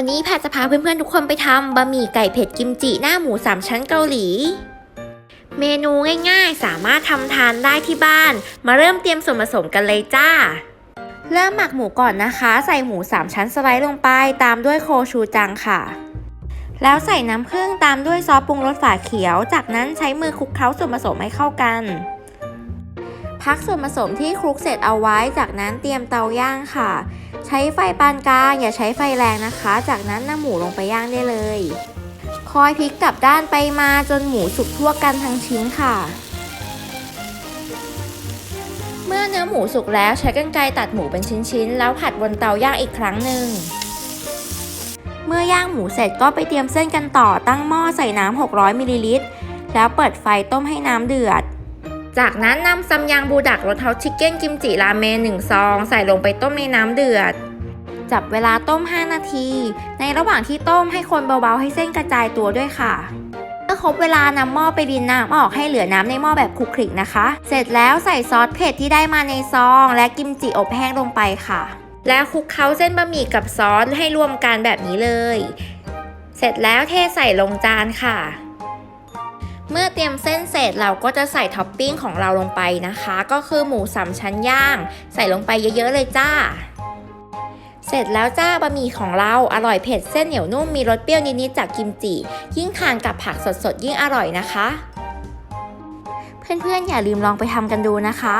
วันนี้แพทจะพาเพื่อนๆทุกคนไปทำบะหมี่ไก่เผ็ดกิมจิหน้าหมูสามชั้นเกาหลี เมนูง่ายๆ สามารถทำทานได้ที่บ้าน มาเริ่มเตรียมส่วนผสมกันเลยจ้า เริ่มหมักหมูก่อนนะคะ ใส่หมู3ชั้นสไลด์ลงไปตามด้วยโคชูจังค่ะ แล้วใส่น้ำผึ้งตามด้วยซอสปรุงรสฝาเขียว จากนั้นใช้มือคลุกเคล้าส่วนผสมให้เข้ากัน พักส่วนผสมที่คลุกเสร็จเอาไว้ จากนั้นเตรียมเตาย่างค่ะ ใช้ไฟปานกลางอย่าใช้ไฟแรงนะคะ จากนั้นนำหมูลงไปย่างได้เลย คอยพลิกกลับด้านไปมาจนหมูสุกทั่วกันทั้งชิ้นค่ะ เมื่อเนื้อหมูสุกแล้วใช้กรรไกรตัดหมูเป็นชิ้นๆ แล้วผัดบนเตาย่างอีกครั้งหนึ่งเมื่อย่างหมูเสร็จก็ไปเตรียมเส้นกันต่อตั้งหม้อใส่น้ำ600มิลลิลิตรแล้วเปิดไฟต้มให้น้ำเดือด จากนั้นนำซัมยังบูดักรสเทาชิคเก้นกิมจิราเมน1ซอง ใส่ลงไปต้มในน้ำเดือด จับเวลาต้ม 5 นาที ในระหว่างที่ต้มให้คนเบาๆ ให้เส้นกระจายตัวด้วยค่ะเมื่อครบเวลานำหม้อไปรินน้ำออกให้เหลือน้ำในหม้อแบบคลุกคลิกนะคะ เสร็จแล้วใส่ซอสเผ็ดที่ได้มาในซอง และกิมจิอบแห้งลงไปค่ะ แล้วคลุกเคล้าเส้นบะหมี่กับซอสให้รวมกันแบบนี้เลย เสร็จแล้วเทใส่ลงจานค่ะ เมื่อเตรียมเส้นเสร็จเราก็จะใส่ท็อปปิ้งของเราลงไปนะคะ ก็คือหมูสามชั้นย่าง ใส่ลงไปเยอะๆเลยจ้า เสร็จแล้วจ้าบะหมี่ของเราอร่อยเผ็ดเส้นเหนียวนุ่มมีรสเปรี้ยวนิดๆจากกิมจิ ยิ่งทานกับผักสดๆยิ่งอร่อยนะคะ เพื่อนๆอย่าลืมลองไปทำกันดูนะคะ